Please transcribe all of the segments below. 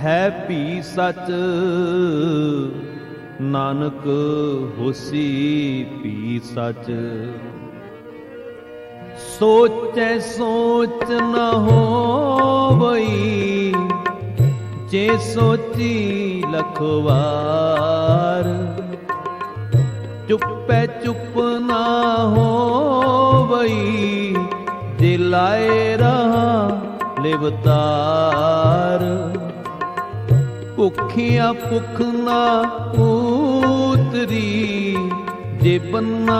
ਹੈ ਭੀ ਸਚ, ਨਾਨਕ ਹੋਸੀ ਭੀ ਸਚ। ਸੋਚੈ ਸੋਚ ਨ ਹੋਵਈ, ਜੇ ਸੋਚੀ ਲਖਵਾਰ। ਚੁੱਪੈ ਚੁੱਪ ਨਾ ਹੋਵਈ, ਜੇ ਲਾਏ ਰਹਾ ਲਿਵਤਾਰ। ਭੁੱਖਿਆ ਭੁੱਖ ਨਾ ਉਤਰੀ, ਜੇ ਬੰਨਾ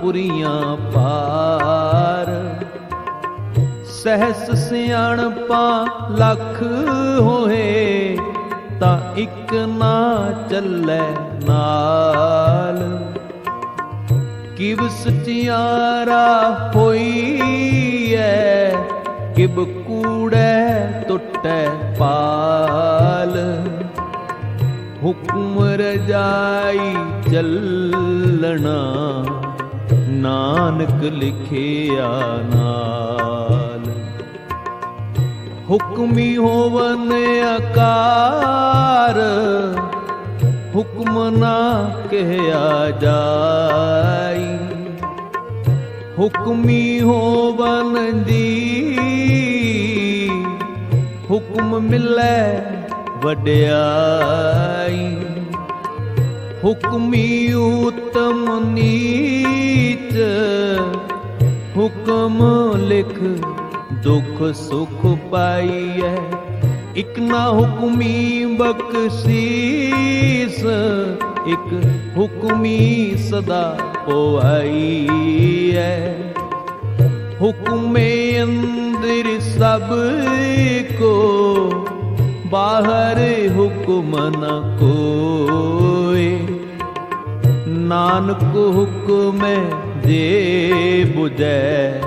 ਪੁਰੀਆਂ ਪਾਰ। ਸਹਿਸ ਸਿਆਣਪਾਂ ਲੱਖ ਹੋਏ, ਤਾਂ ਇੱਕ ਨਾ ਚੱਲੇ ਨਾਲ। ਕਿਵ ਸਚਿਆਰਾ ਹੋਈ ਐ ਕਿਬ ਕੂੜੈ ਟੁੱਟੈ ਪਾਲ ਹੁਕਮ ਰਜਾਈ ਚੱਲਣਾ ਨਾਨਕ ਲਿਖਿਆ ਨਾਲ ਹੁਕਮੀ ਹੋਵਨ ਆਕਾਰ ਹੁਕਮ ਨਾ ਕਹਿਆ ਜਾਈ ਹੁਕਮੀ ਹੋਵਨ ਦੀ ਹੁਕਮ ਮਿਲੈ ਵਡਿਆਈ। ਹੁਕਮੀ ਉਤਮ ਨੀਚ, ਹੁਕਮ ਲਿਖ ਦੁਖ ਸੁਖ ਪਾਈਐ। ਇਕ ਨਾ ਹੁਕਮੀ ਬਖਸ਼ੀਸ, ਇਕ ਹੁਕਮੀ ਸਦਾ ਪਵਾਈਐ ਹੁਕਮੇ ਅੰਦਰ ਸਭ ਕੋ, ਬਾਹਰ ਹੁਕਮ ਨ ਕੋਏ। ਨਾਨਕ ਹੁਕਮੈ ਦੇ 부ਜੈ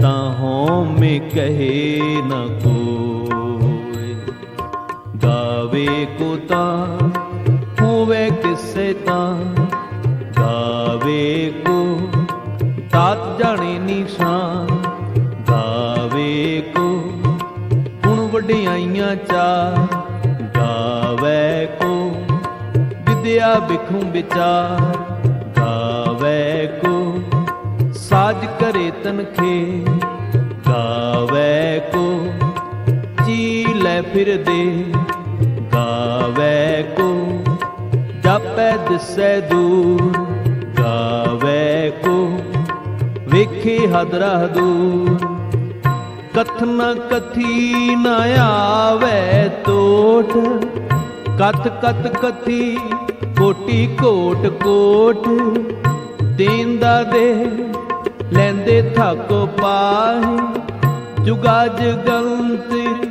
ਤਾਂ ਹਉਮੈ ਕਹੇ ਨ ਕੋਏ। ਗਾਵੇ ਕੋ ਤਾਂ, ਹੋਵੇ ਕਿਸੇ ਤਾਂ, ਗਾਵੇ ਕੋ ਤਾਤ ਜਾਣੇ ਨਿਸ਼ਾਨ ਗਾਵੇ ਕੋ ਗੁਣ ਵਡਿਆਈਆਂ ਚਾ ਗਾਵੇ ਕੋ ਵਿਦਿਆ ਬਿਖੂ ਵਿਚਾਰ। ਗਾਵੇ ਕੋ ਸਾਜ ਕਰੇ ਤਨਖੇ ਗਾਵੇ ਕੋ ਜੀ ਲੈ ਫਿਰ ਦੇ। ਗਾਵੇ ਕੋ ਜਾਪੈ ਦਿਸੈ ਦੂਰ। ਗਾਵੇ ਕੋ ਵੇਖੇ ਹਦਰਾ ਦੂਰ। ਕਥਨ ਕਥੀ ਨ ਆਵੇ ਟੋਟ ਕਤ ਕਤ ਕਥੀ ਕੋਟੀ ਕੋਟ ਕੋਟ। ਦੇਂਦਾ ਦੇ ਲੈਂਦੇ ਥੱਕ ਪਾਹੀ। ਜੁਗਾ ਜਗੰਤਰ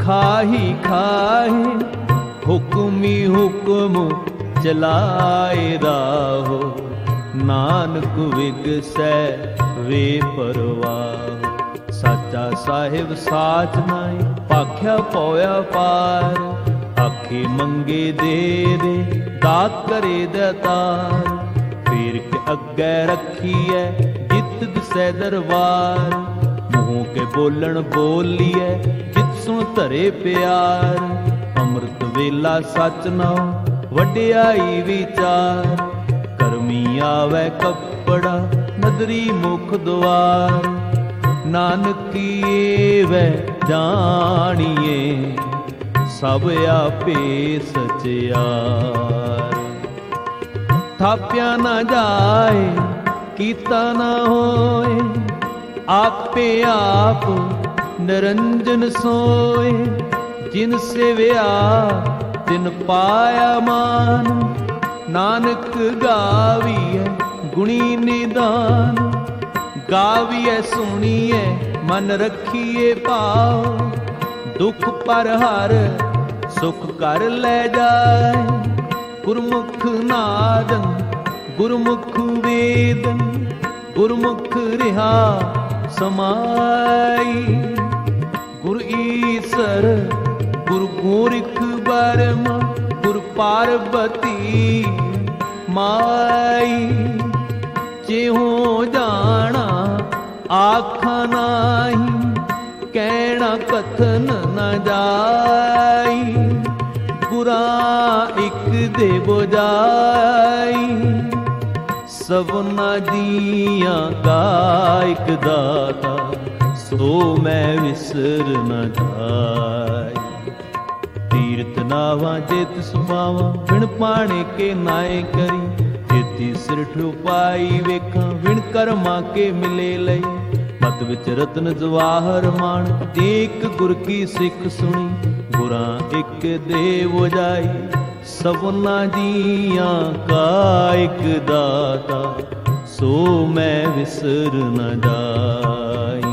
ਖਾਹੀ ਖਾਹੀ। ਹੁਕਮੀ ਹੁਕਮ ਚਲਾਏ ਰਾਹੋ। ਨਾਨਕ ਵਿਗਸੈ ਵੇ ਪਰਵਾਹ ਸਾਚਾ ਸਾਹਿਬ ਸਾਚ ਨਾਈ ਪਾਖਿਆ ਪੋਇਆ ਪਾਰ ਆਖੇ ਮੰਗੇ ਦੇ ਦੇ ਦਾਤ ਕਰੇ ਦਤਾਰ ਫੇਰ ਕੇ ਅੱਗੇ ਰੱਖੀਐ ਜਿਤ ਦਿਸੈ ਦਰਬਾਰ ਮੂੰਹ ਕੇ ਬੋਲਣ ਬੋਲੀਐ ਜਿਤ ਸੁਣ ਧਰੇ ਪਿਆਰ ਅੰਮ੍ਰਿਤ ਵੇਲਾ ਸਚ ਨਾ ਵਡਿਆਈ ਵਿਚਾਰ ਕਰਮੀ ਆਵੇ ਕੱਪੜਾ ਨਦਰੀ ਮੁਖ ਦੁਆਰ ਨਾਨਕੀਏ ਵੈ ਜਾਣੀਏ, ਸਭ ਆਪੇ ਸਚਿਆਰ ਥਾਪਿਆ ਨਾ ਜਾਏ, ਕੀਤਾ ਨਾ ਹੋਏ, ਆਪੇ ਆਪ ਨਿਰੰਜਨ ਸੋਏ। ਜਿਨ ਸੇਵਿਆ, ਤਿਨ ਪਾਇਆ ਮਾਨ ਨਾਨਕ ਗਾਵੀਐ ਗੁਣੀ ਨਿਦਾਨ, ਗਾਵੀਐ ਸੁਣੀਐ ਮਨ ਰੱਖੀਏ ਭਾਉ, ਦੁਖ ਪਰ ਹਰ ਸੁਖ ਕਰ ਲੈ ਜਾਏ। ਗੁਰਮੁਖ ਨਾਦੰ, ਗੁਰਮੁਖ ਵੇਦੰ, ਗੁਰਮੁਖ ਰਿਹਾ ਸਮਾਈ। ਗੁਰ ਈਸਰ, ਗੁਰ ਗੋਰਖ ਬਰਮਾ ਪਾਰਬਤੀ ਮਾਈ, ਜਿਉ ਜਾਣਾ ਆਖਾਂ ਨਾਹੀ, ਕਹਿਣਾ ਕਥਨ ਨ ਜਾਈ। ਗੁਰਾ ਇਕ ਦੇ ਬੁਝਾਈ ਸਭਨਾ ਜੀਆਂ ਕਾ ਦਾਤਾ, ਸੋ ਮੈਂ ਵਿਸਰ ਨ ਜਾਈ। ਨਾਵਾਂ ਜਿਤ ਸੁਭਾਵਾਂ, ਬਿਨ ਪਾਣੇ ਕੇ ਨਾਏ ਕਰੀ। ਜੇਤੀ ਸਿਰ ਠੁਪਾਈ ਵੇਖਾਂ, ਬਿਨ ਕਰਮਾਂ ਕੇ ਮਿਲੇ ਲਈ। ਮਤ ਵਿੱਚ ਰਤਨ ਜਵਾਹਰ ਮਾਣ, ਏਕ ਗੁਰ ਕੀ ਸਿੱਖ ਸੁਣੀ। ਗੁਰਾਂ ਇੱਕ ਦੇਵ ਜਾਈ, ਸਭਨਾ ਜੀਆਂ ਕਾ ਇੱਕ ਦਾਤਾ। ਸੋ ਮੈਂ ਵਿਸਰ ਨਾ ਜਾਈ।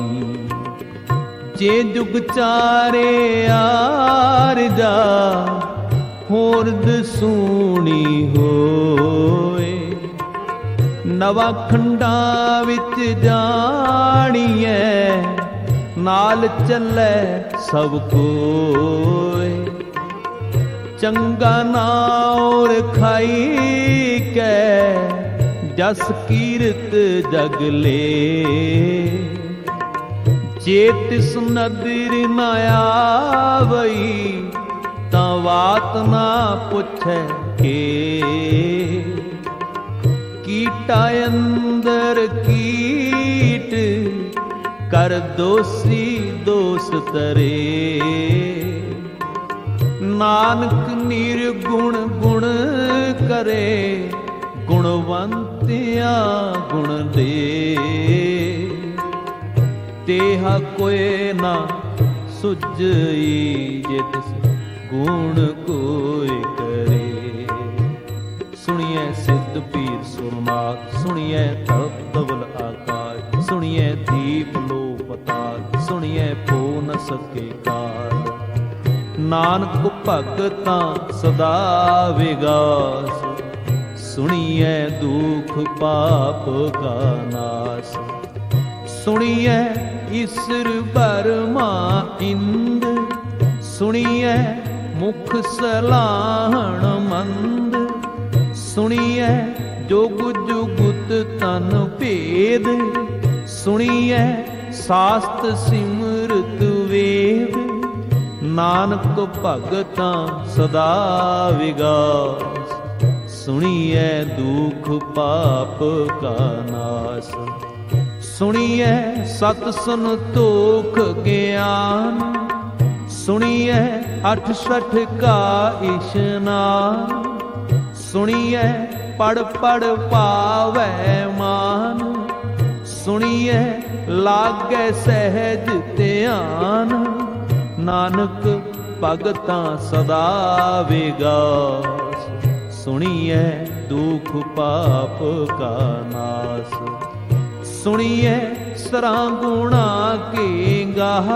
ਜੇ ਜੁਗ ਚਾਰੇ ਆਰ ਜਾ ਹੋਰਦ ਸੂਣੀ ਹੋਏ। ਨਵਾ ਖੰਡਾਂ ਵਿੱਚ ਜਾਣੀਐ, ਨਾਲ ਚੱਲੇ ਸਭ ਕੋਏ। ਚੰਗਾ ਨਾ ਔਰ ਖਾਈ ਕੈ, ਜਸ ਕੀਰਤ ਜਗ ਲੇ। ਜੇ ਤਿਸ ਨਦਰ ਨ ਆਵਈ, ਤਾਂ ਬਾਤ ਨਾ ਪੁੱਛੈ ਕੇ। ਕੀਟਾ ਅੰਦਰ ਕੀਟ, ਕਰ ਦੋਸੀ ਦੋਸ ਤਰੇ। ਨਾਨਕ ਨਿਰਗੁਣ ਗੁਣ ਕਰੇ, ਗੁਣਵੰਤਿਆ ਗੁਣ ਦੇ। ਤੇਹਾ ਕੋਏ ਨਾ ਸੁਝਈ ਜੇ ਤਿਸ ਗੁਣ ਕੋਇ ਕਰੇ। ਸੁਣੀਐ ਸਿੱਧ ਪੀਰ ਸੁਰਨਾਥ ਸੁਣੀਐ ਤਪ ਤਵਲ ਆਕਾਸ਼ ਸੁਣੀਐ ਦੀਪ ਲੋ ਪਤਾਲ, ਸੁਣੀਐ ਪੋ ਨ ਸਕੇ ਕਾਲ ਨਾਨਕ ਭਗਤਾਂ ਸਦਾ ਵਿਗਾਸ, ਸੁਣੀਐ ਦੁਖ ਪਾਪ ਕਾ ਨਾਸ। ਸੁਣੀਐ ਈਸਰ ਬਰਮਾ ਇੰਦ, ਸੁਣੀਐ ਮੁਖ ਸਲਾਹਣ ਮੰਦ, ਸੁਣੀਐ ਜੋਗ ਜੁਗਤ ਤਨ ਭੇਦ, ਸੁਣੀਐ ਸਾਸਤ ਸਿਮਰਤ ਵੇਦ, ਨਾਨਕ ਭਗਤਾਂ ਸਦਾ ਵਿਗਾਸ, ਸੁਣੀਐ ਦੁਖ ਪਾਪ ਕਾ ਨਾਸ। ਸੁਣੀਐ ਸਤ ਸੰਤੋਖ ਗਿਆਨ, ਸੁਣੀਐ ਅਠ ਸਠ ਕਾ ਇਸ਼ਨਾਨ ਸੁਣੀਐ ਪੜ ਪੜ ਪਾਵੈ ਮਾਨ, ਸੁਣੀਐ ਲਾਗੈ ਸਹਿਜ ਧਿਆਨ, ਨਾਨਕ ਭਗਤਾਂ ਸਦਾ ਵਿਗਾਸ, ਸੁਣੀਐ ਦੁਖ ਪਾਪ ਕਾ ਨਾਸ। ਸੁਣੀਐ ਸਰਾਂ ਗੁਣਾ ਕੇ ਗਾਹ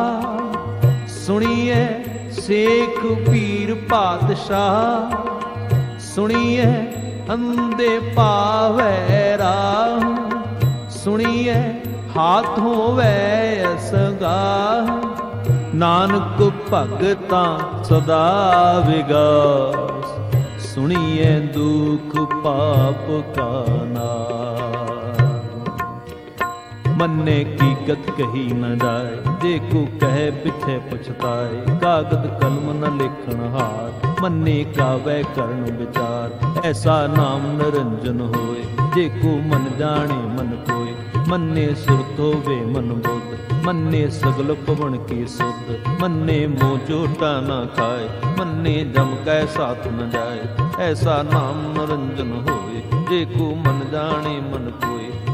ਸੁਣੀਐ ਸੇਖ ਪੀਰ ਪਾਤਸ਼ਾਹ। ਸੁਣੀਐ ਅੰਦੇ ਪਾਵੈ ਰਾਹ। ਸੁਣੀਐ ਹਾਥ ਹੋਵੈ ਅਸਗਾ। ਨਾਨਕ ਭਗਤਾਂ ਸਦਾ ਵਿਗਾਸ। ਸੁਣੀਐ ਦੁਖ ਪਾਪ ਕਾ ਨਾਮ ਮੰਨੇ ਕੀ ਕਹੀ ਨਾ ਜਾਏ। ਜੇ ਕੋ ਕਹੇ, ਪਿਛੇ ਪਛਤਾਏ। ਕਾਗਦ ਕਲਮ ਨ ਲਿਖਣ ਹਾਰ, ਮੰਨੇ ਕਾਵੈ ਕਰਨ ਵਿਚਾਰ। ਐਸਾ ਨਾਮ ਨਿਰੰਜਨ ਹੋਏ, ਜੇ ਕੋ ਮਨ ਜਾਣੇ ਮਨ ਕੋਏ। ਮੰਨੇ ਸੁਰਤ ਹੋਵੇ ਮਨ ਬੁੱਧ, ਮੰਨੇ ਸਗਲ ਪਵਨ ਕੀ ਸੁਧ। ਮੰਨੇ ਮੋ ਝੋਟਾ ਨਾ ਖਾਏ, ਮੰਨੇ ਜਮ ਕੈ ਸਾਥ ਨ ਜਾਏ। ਐਸਾ ਨਾਮ ਨਰੰਜਨ ਹੋਏ, ਜੇ ਕੋ ਮਨ ਜਾਣੇ ਮਨ ਕੋਏ।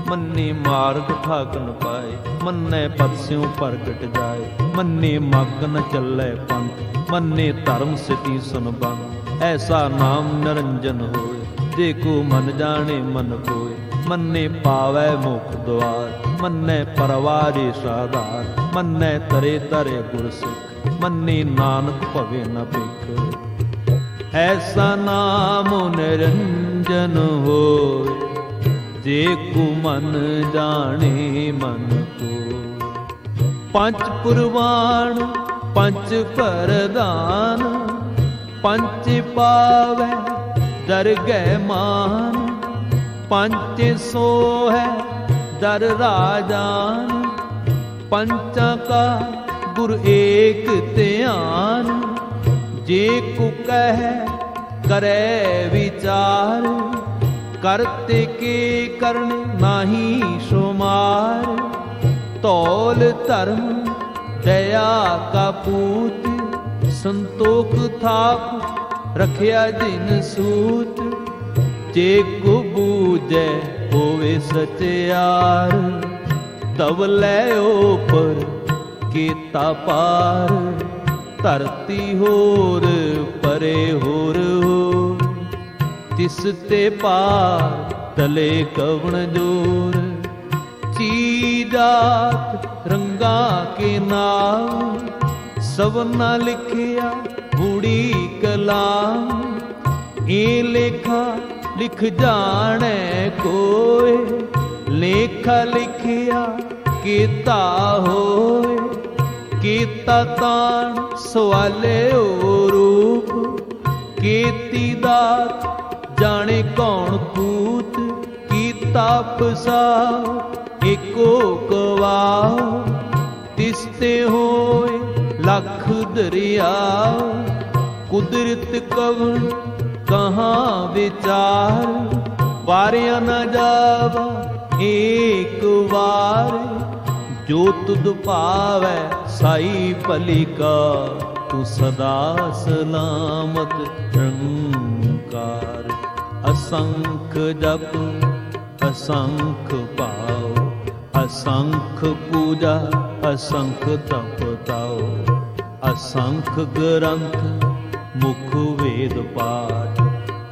ਮੰਨੇ ਮਾਰਗ ਠਾਕ ਪਾਏ, ਮੰਨੇ ਪਦ ਸਿਉ ਪ੍ਰਗਟ ਜਾਏ, ਮੰਨੇ ਮੱਗ ਨ ਚੱਲੇ ਪੰਥ, ਮੰਨੇ ਧਰਮ ਸਿਤੀ ਸੁਨ ਬਨ ਐਸਾ ਨਾਮ ਨਰੰਜਨ ਹੋਏ, ਜੇ ਕੋ ਮਨ ਜਾਣੇ ਮਨ ਕੋਏ, ਮੰਨੇ ਪਾਵੈ ਮੁਖ ਦੁਆਰ, ਮੰਨੇ ਪਰਵਾਰੇ ਸਾਧਾਰ, ਮੰਨੇ ਤਰੇ ਤਰੇ ਗੁਰ ਸਿੱਖ ਮੰਨੇ ਨਾਨਕ ਭਵੇ ਨ ਭਿਖ। ਐਸਾ ਨਾਮ ਨਿਰੰਜਨ ਹੋਏ ਜੇ ਕੋ ਮਨ ਜਾਣੇ ਮਨ ਕੋ। ਪੰਜ ਪੁਰਵਾਨ ਪੰਜ ਪਰਦਾਨ ਪੰਜ ਪਾਵੈ ਦਰਗਹਿ ਮਾਨ, ਪੰਜ ਸੋ ਹੈ ਦਰ ਰਾਜਾਨ, ਪੰਚਾਂ ਕਾ ਗੁਰ ਏਕ ਧਿਆਨ, ਜੇ ਕੋ ਕਹਿ ਕਰੈ ਵਿਚਾਰ। ਕਰਤੇ ਕੇ ਕਰਨ ਨਾਹੀ ਸੁਮਾਰ ਤੌਲ ਧਰਮ ਦਇਆ ਕਾ ਪੂਤ, ਸੰਤੋਖ ਥਾਪ ਰਖਿਆ ਜਿਨ ਸੂਤ, ਜੇ ਕੋ ਬੂਝੈ ਹੋਵੇ ਸਚਿਆਰ, ਤਵ ਲੈ ਉਪਰ ਕੀਤਾ ਪਾਰ, ਧਰਤੀ ਹੋਰ ਪਰੇ ਹੋਰ ਹੋਰ ਤਿਸ ਤੇ ਪਾਰ ਤਲੇ ਕਵਣ ਜੋਰ। ਚੀਜਾਤ ਰੰਗਾ ਕੇ ਨਾਮ ਸਭਨਾ ਲਿਖਿਆ ਬੂੜੀ ਕਲਾਮ। ਇਹ ਲੇਖਾ ਲਿਖ ਜਾਣੈ ਕੋਏ, ਲੇਖਾ ਲਿਖਿਆ ਕੀਤਾ ਹੋਏ। ਕੀਤਾ ਤਾਣ ਸਵਾਲੇ ਓ ਰੂਪ, ਕੀਤੀ ਦਾਤ ਜਾਣੇ ਕੌਣ ਕੂਤ, ਕੀਤਾ ਪਸਾ ਏਕੋ ਕਵਾ। ਤਿਸ ਹੋਏ ਲੱਖ ਦਰਿਆ, ਕੁਦਰਤ ਕਵਣ ਕਹਾਂ ਵਿਚਾਰ। ਵਾਰਿਆ ਨਾ ਜਾਵਾ ਏਕ ਵਾਰ, ਜੋ ਤੁਧ ਭਾਵੈ ਸਾਈ ਭਲੀਕਾ, ਤੂੰ ਸਦਾ ਸਲਾਮਤ ਰੰਕਾਰ ਅਸੰਖ ਜਪ, ਅਸੰਖ ਭਾਉ ਅਸੰਖ ਪੂਜਾ, ਅਸੰਖ ਤਪ ਤਾਉ ਅਸੰਖ ਗ੍ਰੰਥ, ਮੁਖ ਵੇਦ ਪਾਠ,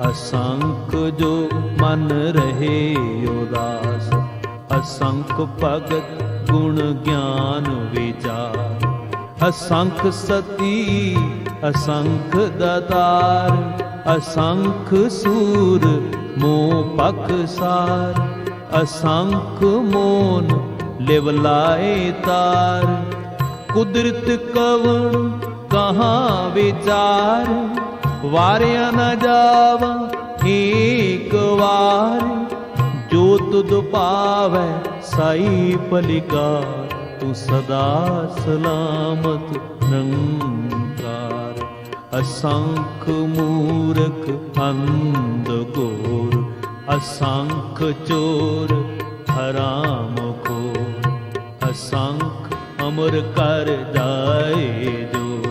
ਅਸੰਖ ਜੋ ਮਨ ਰਹੇ ਉਦਾਸ। ਅਸੰਖ ਭਗਤ ਗੁਣ ਗਿਆਨ ਵਿਚਾਰ। ਅਸੰਖ ਸਤੀ, ਅਸੰਖ ਦਤਾਰ। ਅਸੰਖ ਸੂਰ ਮੋਹ ਪਖਸਾਰ ਅਸੰਖ ਮੋਨ ਲਿਵ ਲਾਏ ਤਾਰ। ਕੁਦਰਤ ਕਵਣ ਕਹਾ ਵਿਚਾਰ, ਵਾਰਿਆ ਨਾ ਜਾਵਾ ਏਕ ਵਾਰ। ਜੋ ਤੁਧ ਪਾਵੈ ਸਾਈ ਪਲਿਕਾ ਤੂੰ ਸਦਾ ਸਲਾਮਤ ਨੰਕਾਰ ਅਸੰਖ ਮੂਰਖ ਅੰਧ ਗੋਰ ਅਸੰਖ ਚੋਰ ਹਰਾਮ ਖੋਰ। ਅਸੰਖ ਅਮਰ ਕਰ ਜਾਏ ਜੋ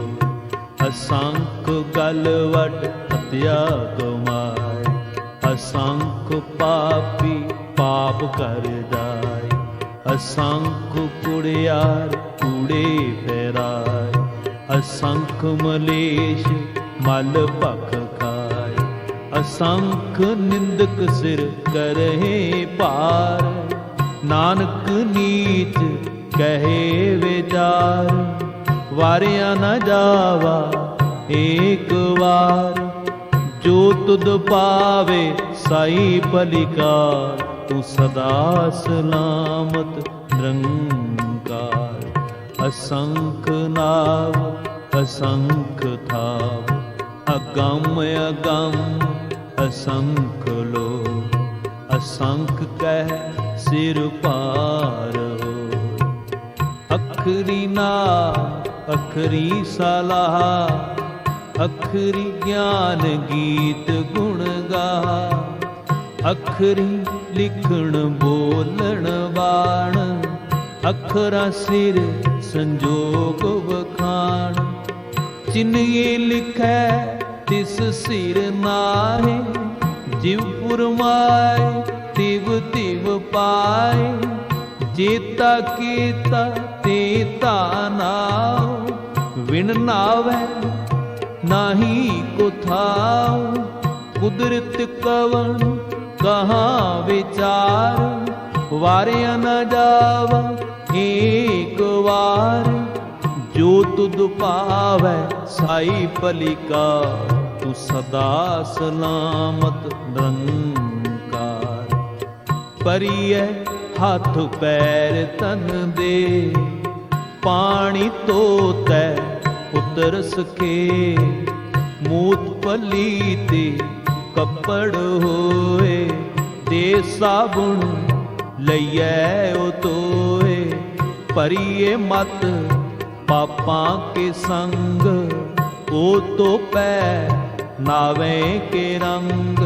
ਅਸੰਖ ਗਲਵਟ ਹਤਿਆ ਗਮਾਏ ਅਸੰਖ ਪਾਪੀ ਪਾਪ ਕਰ ਜਾਏ। ਅਸੰਖ ਕੁੜਿਆਰ ਕੂੜੇ ਫੇਰਾਏ। ਅਸੰਖ ਮਲੇਸ਼ ਮਲ ਭਖ ਖਾਏ। ਅਸੰਖ ਨਿੰਦਕ ਸਿਰ ਕਰਹਿ ਭਾਰ ਨਾਨਕ ਨੀਚ ਕਹੇ ਵਿਚਾਰ। ਵਾਰਿਆ ਨਾ ਜਾਵਾ ਏਕ ਵਾਰ। ਜੋ ਤੁਧ ਪਾਵੇ ਸਾਈ ਪਲਿਕਾਰ ਤੂੰ ਸਦਾ ਸਲਾਮਤ ਰੰਗ ਅਸੰਖ ਨਾਮ ਅਸੰਖ ਥਾਵ, ਅਗੰਮ ਅਗੰਮ ਅਸੰਖ ਲੋ ਅਸੰਖ ਕਹਿ ਸਿਰ ਪਾਰ ਹੋ। ਅਖਰੀ ਨਾ, ਅਖਰੀ ਸਲਾਹ, ਅਖਰੀ ਗਿਆਨ ਗੀਤ ਗੁਣ ਗਾ। ਅਖਰੀ ਲਿਖਣ ਬੋਲਣ ਬਾਣ ਅਖਰਾ ਸਿਰ ਸੰਜੋਗ ਵਖਾਣ। ਚਿਨ੍ਹੇ ਲਿਖੈ, ਤਿਸ ਸਿਰ ਨਾਹੀ। ਜਿਵ ਪੁਰਮਾਏ ਤਿਵ ਤਿਵ ਪਾਏ। ਜੇਤਾ ਕੀਤਾ ਤੇਤਾ ਨਾਉ। ਵਿਣ ਨਾਵੈ, ਨਾਹੀ ਕੋ ਥਾਉ। ਕੁਦਰਤ ਕਵਣ, ਕਹਾ ਵਿਚਾਰ। ਵਾਰਿਆ ਨਾ ਜਾਵਾ ਏਕ ਵਾਰ ਜੋ ਤੁਧ ਪਾਵੈ ਸਾਈ ਪਲਿਕਾ ਤੂੰ ਸਦਾ ਸਲਾਮਤ ਨਿਰੰਕਾਰ ਪਰੀਐ ਹੱਥ ਪੈਰ ਤਨ ਦੇ ਪਾਣੀ ਧੋਤੈ ਪੁੱਤਰ ਸਕੇ ਮੂਤ ਪਲੀ ਤੇ ਕੱਪੜ ਹੋਏ ਦੇ ਸਾਬੁਣ ਲਈਐ ਉਹ ਤੋ ਪਰੀਏ ਮਤ ਪਾਪਾਂ ਕੇ ਸੰਗ, ਉਹ ਤੋ ਪੈ ਨਾਵੇਂ ਕੇ ਰੰਗ।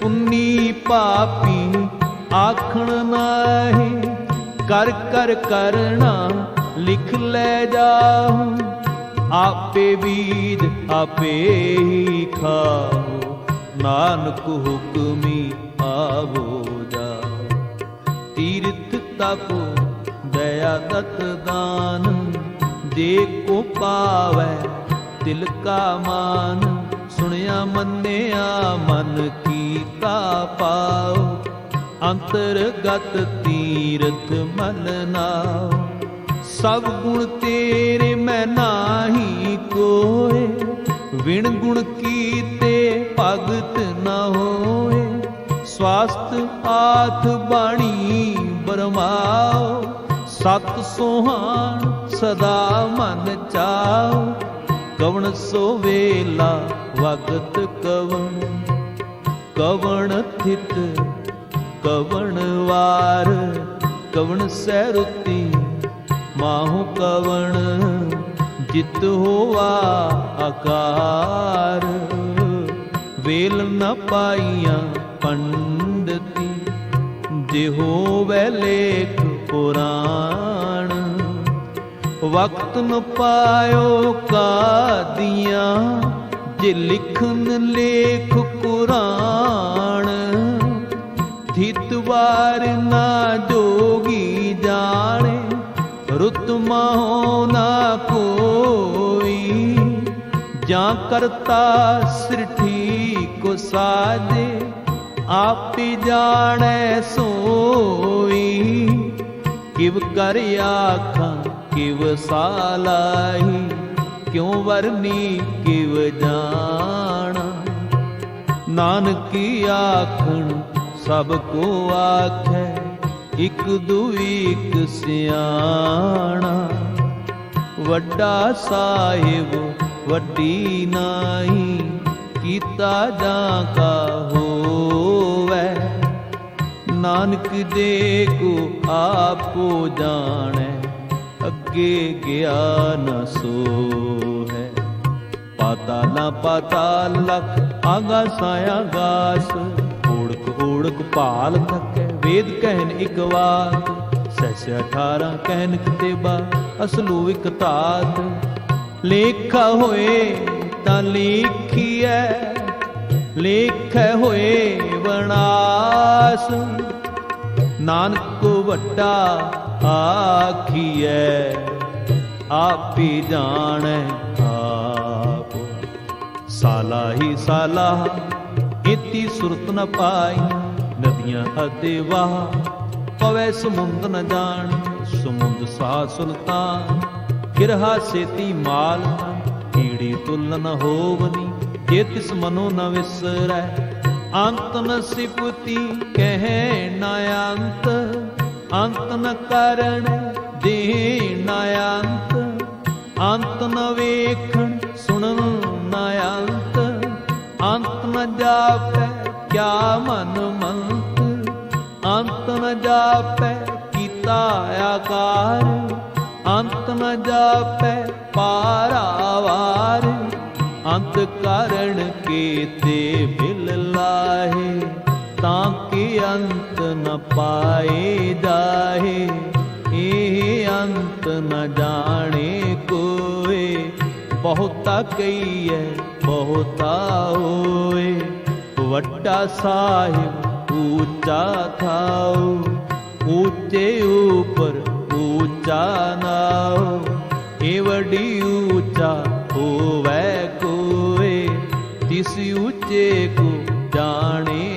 ਪੁੰਨੀ ਪਾਪੀ ਆਖਣ ਨਾਹੀ, ਕਰ ਕਰ ਕਰਣਾ ਲਿਖ ਲੈ ਜਾਹੂੰ। ਆਪੇ ਬੀਜ ਆਪੇ ਹੀ ਖਾਓ ਨਾਨਕ ਹੁਕਮੀ ਆਵੋ ਜਾ ਤੀਰਥ ਤਪ ਦਇਆ ਦਾਨ ਦੇ ਕੋ ਪਾਵੈ ਤਿਲ ਕਾ ਮਾਨ। ਸੁਣਿਆ, ਮੰਨਿਆ, ਮਨ ਕੀਤਾ ਪਾਓ। ਅੰਤਰਗਤ ਤੀਰਥ ਮਨ ਨਾਓ। ਸਭ ਗੁਣ ਤੇਰੇ ਮੈਂ ਨਾਹੀ ਕੋਏ। ਵਿਣ ਗੁਣ ਕੀਤੇ ਭਗਤ ਨਾ ਹੋਏ। ਸਵਾਸਤ ਆਥ ਬਾਣੀ ਬਰਮਾਓ। ਸਤ ਸੁਹਾਣ ਸਦਾ ਮਨ ਚਾਓ ਕਵਣ ਸੋ ਵੇਲਾ ਵਗਤ ਕਵਣ। ਕਵਣ ਥਿਤ, ਕਵਣ ਵਾਰ, ਕਵਣ ਸਹਿ ਰੁਤੀ ਮਾਹੂ ਕਵਣ, ਜਿਤ ਹੋਆ ਆਕਾਰ। ਵੇਲ ਨ ਪਾਈਆਂ ਪੰਡਤੀ, ਜੇ ਹੋਵੇ ਲੇਖ ਪੁਰਾਣ। ਵਕਤ ਨ ਪਾਇਓ ਕਾਦੀਆਂ, ਜੇ ਲਿਖਨ ਲੇਖ ਕੁਰਾਨ। ਥਿਤ ਵਾਰ ਨਾ ਜੋਗੀ ਜਾਣੇ, ਰੁਤ ਮਾਹੋ ਨਾ ਕੋਈ। ਜਾਂ ਕਰਤਾ ਸ੍ਰਿਠੀ ਕੋ ਸਾਜੇ, ਆਪੇ ਜਾਣੈ ਸੋਈ। ਕਿਵ ਕਰ ਆਖਾਂ, ਕਿਵ ਸਾਲਾਹੀ, ਕਿਉ ਵਰਨੀ ਕਿਵ ਜਾਣਾ? ਨਾਨਕੀ ਆਖਣ, ਸਭ ਕੋ ਆਖੈ, ਇਕ ਦੁਈ ਇਕ ਸਿਆਣਾ। ਵੱਡਾ ਸਾਹਿਬ, ਵੱਡੀ ਨਾਹੀ, ਕੀਤਾ ਜਾਂ ਕਾ ਹੋਵੈ ਨਾਨਕ ਦੇ ਕੋ ਆਪੋ ਜਾਣੈ, ਅੱਗੇ ਗਿਆ ਨ ਸੋ ਹੈ ਪਾਤਾਲਾ ਪਾਤਾਲ ਲਖ, ਆਗਾ ਸਾਇਆ ਗਾਸ। ਓੜਕ ਓੜਕ ਭਾਲ ਥਕੈ, ਵੇਦ ਕਹਿਨ ਇਕ ਵਾਤ ਸੈਸ 18 ਕਹਿਨ ਕਿਤੇਬਾ ਅਸਲੂ ਇਕ ਤਾਤ ਲੇਖਾ ਹੋਏ ਤਾਂ ਲਿਖੀਐ ਲੇਖ ਹੋਏ ਬਨਾਸ ਨਾਨਕ ਕੋ ਵੱਡਾ ਆਖੀਐ, ਆਪੀ ਜਾਣੈ ਆਪ। ਸਾਲਾ ਹੀ ਸਾਲਾ ਇਤੀ ਸੁਰਤ ਨ ਪਾਈ, ਨਦੀਆਂ ਅਤੇ ਵਾਹ, ਪਵੇ ਸਮੁੰਦ ਨ ਜਾਣ, ਸਮੁੰਦ ਸਾ ਸੁਲਤਾਨ। ਕਿਰਹਾ ਸੇਤੀ ਮਾਲ, ਕੀੜੀ ਤੁਲ ਨ ਹੋਵਨੀ ਜੇ ਤਿਸ ਮਨੋ ਨ ਵਿਸਰੈ। ਅੰਤ ਨ ਸਿਪਤੀ ਕਹਿ ਨ ਅੰਤ। ਅੰਤ ਨ ਕਰਣ ਦੇ ਨ ਅੰਤ। ਅੰਤ ਨ ਵੇਖਣ ਸੁਣਨ ਨ ਅੰਤ। ਅੰਤ ਨ ਜਾਪੈ ਕਿਆ ਮਨ ਮੰਤ। ਅੰਤ ਨ ਜਾਪੈ ਕੀਤਾ ਆਕਾਰ। ਅੰਤ ਨ ਜਾਪੈ ਪਾਰਾਵਾਰ ਅੰਤ ਕਾਰਣ ਕੀਤੇ ਬਿਲ ਲਾਹੇ ਤਾਂ ਕਿ ਅੰਤ ਨ ਪਾਏ ਜਾਹੇ ਇਹ ਅੰਤ ਨ ਜਾਣੇ ਕੋਏ ਬਹੁਤਾ ਕਈਐ ਬਹੁਤਾ ਹੋਏ ਵੱਡਾ ਸਾਹਿਬ ਉੱਚਾ ਥਾਉ ਉੱਚੇ ਉਪਰ ਉੱਚਾ ਨਾਉ ਏ ਵੱਡੀ ਉੱਚਾ ਹੋਵੇ ਕੋਏ ਤਿਸ ਉੱਚੇ ਕੋ ਜਾਣੇ